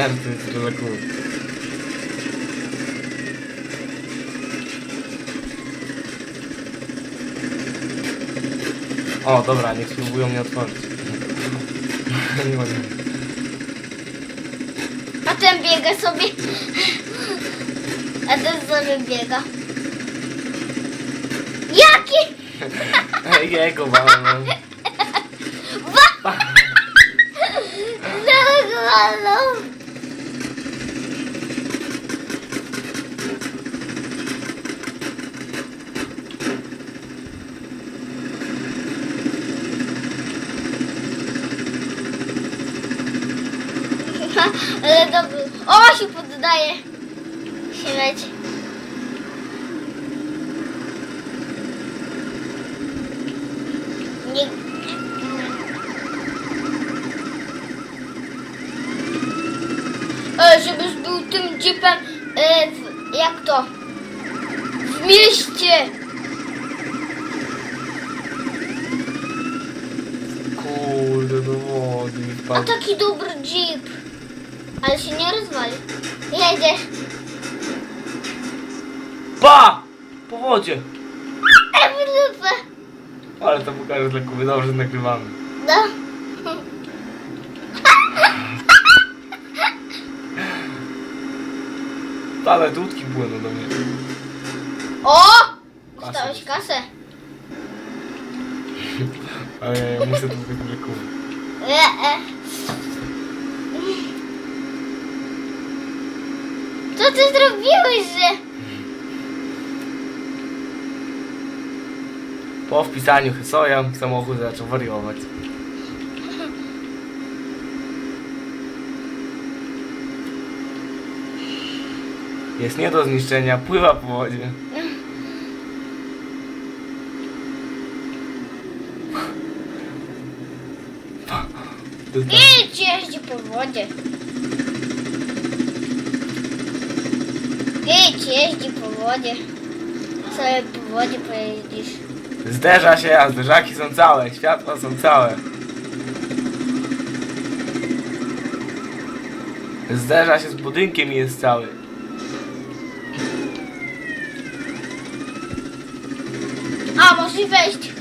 Jest za cool. O, dobra, niech spróbują mnie otworzyć. Nie mogę. A ten biega sobie. A ten sobie biega. Jaki? Jego mam. Zagalał. Ale dobry. O, się poddaje. Śmieć. Nie. E, żebyś był tym jeepem, e, w, jak to? W mieście. Kurde, do wody mi A wpadł. taki dobry jeep. Ale się nie rozwali. Jedziesz. Pa! Po wodzie! E, wylupę. Ale to pokażę dla Kuby, dobrze nagrywamy. No. Ale dudki płyną do mnie. O! Dostałeś dostał. kasę. Ale ja, muszę to wygrać dla Kuby. E, e. Co ty zrobiłeś, że... Po wpisaniu Hesoja samochód zaczął wariować. Jest nie do zniszczenia, pływa po wodzie. Idź jeździ po wodzie. Idź jeździ po wodzie. Sobie po wodzie pojeździsz. Zderza się, a zderzaki są całe, światła są całe. Zderza się z budynkiem i jest cały. A, możesz wejść.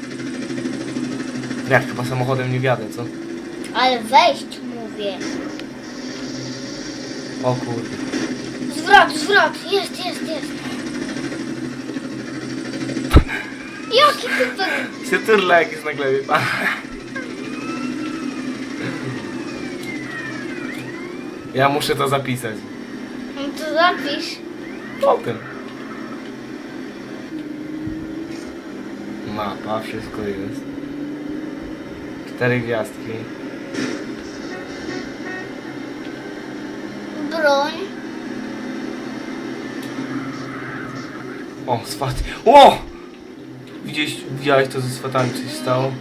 Jak chyba samochodem nie wiadę, co? Ale wejść mówię. O kurde. Zwrot, zwrot. Jest, jest, jest. Jaki super. Się turla jak jest na glebie. Ja muszę to zapisać. No to zapisz. Potem. Mapa, wszystko jest. Cztery gwiazdki. Broń. O, swaty. O! Widziałeś, widziałeś to ze swatami, coś stało?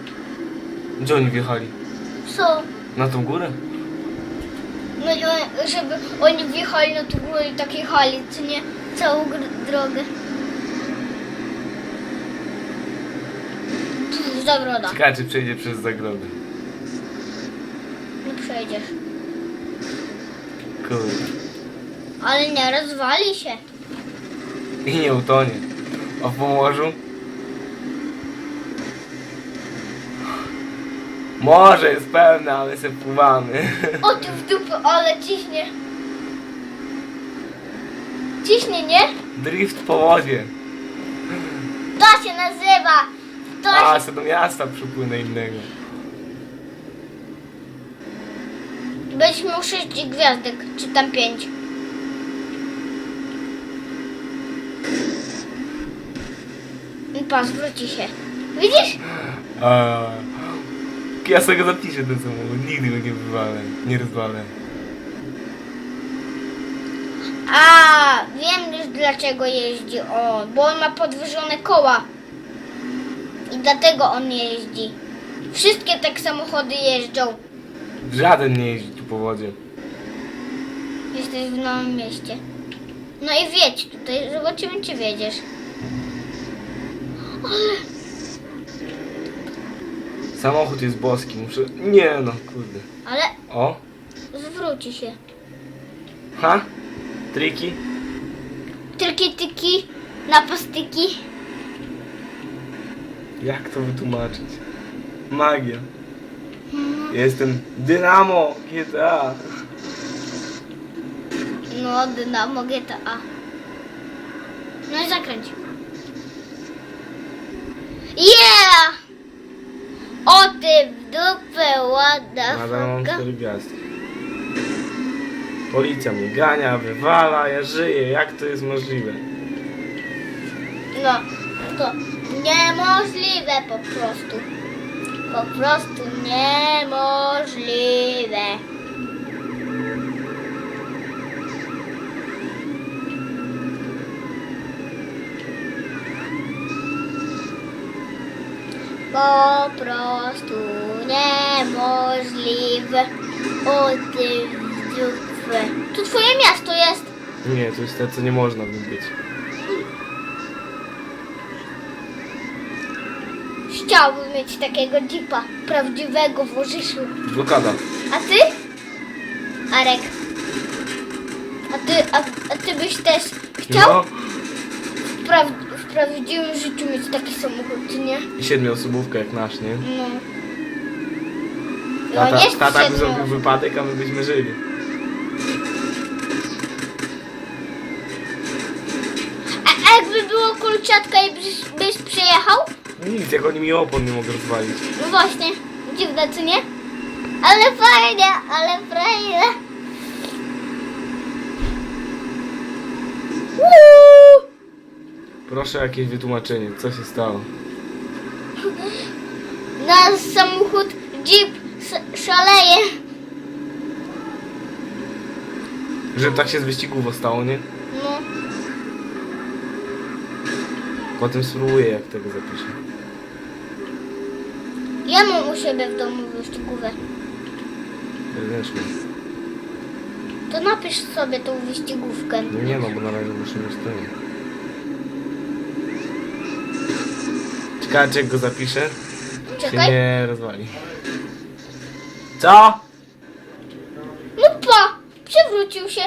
Gdzie oni wjechali? Co? Na tą górę? No i on- żeby oni wjechali na tą górę i tak jechali, co nie? Całą gr- drogę. Pff, Zagroda. Ciekawe, czy przejdzie przez zagrodę. Nie przejdziesz. Kurde. Ale nie rozwali się. I nie utonie. A w morzu? Morze jest pełne, ale se pływamy. O ty w dupę, ale ciśnie. Ciśnie, nie? Drift po wodzie. To się nazywa. To A, się... se do miasta przypłynę innego. Będziesz miał 6 gwiazdek, czy tam 5. Pas, wróci się. Widzisz? A, ja sobie go zapiszę ten samochód. Nigdy go nie wywalę. Nie rozwalę. A, wiem już dlaczego jeździ on, bo on ma podwyższone koła. I dlatego on nie jeździ. Wszystkie tak samochody jeżdżą. Żaden nie jeździ tu po wodzie. Jesteś w nowym mieście. No i wiedź tutaj, zobaczymy czy wiedziesz. Samochód jest boski, muszę... Nie no, kurde. Ale O, zwróci się. Ha? Triki? Tylko tyki, napastyki. Jak to wytłumaczyć? Magia. Jestem Dynamo GTA. No, Dynamo GTA. No i zakręć. Yeah! O ty w dupę ładna Nadal mam foka. cztery gwiazdki. Policja mnie gania, wywala, ja żyję. Jak to jest możliwe? No, to niemożliwe po prostu. Po prostu niemożliwe. Po prostu niemożliwe. O ty dupę. Tu twoje miasto jest. Nie, to jest to, co nie można w nim być. Chciałbym mieć takiego jeepa, prawdziwego w Orzyszu. Blokada. A ty? Arek. A ty, a, a ty byś też chciał No. W prawdziwym życiu mieć taki samochód, czy nie? I siedmioosobówka jak nasz, nie? No. No Tata, nie tata by siedmiu. zrobił wypadek, a my byśmy żyli. A, jakby było kolczatka i byś, byś przyjechał? No nic, jak oni mi opon nie mogą rozwalić. No właśnie. Dziwne, czy nie? Ale fajnie, ale fajnie. Uuu. Proszę jakieś wytłumaczenie, co się stało? Nasz samochód Jeep szaleje. Że tak się z wyścigów stało, nie? No, Potem spróbuję, jak tego zapiszę. ja mam u siebie w domu wyścigówę. Wewnętrznie. To napisz sobie tą wyścigówkę. No nie no, bo na razie muszę mieć ten. Ciekawe, czy jak go zapiszę, się Czekaj. nie rozwali. Co? No pa! Przewrócił się.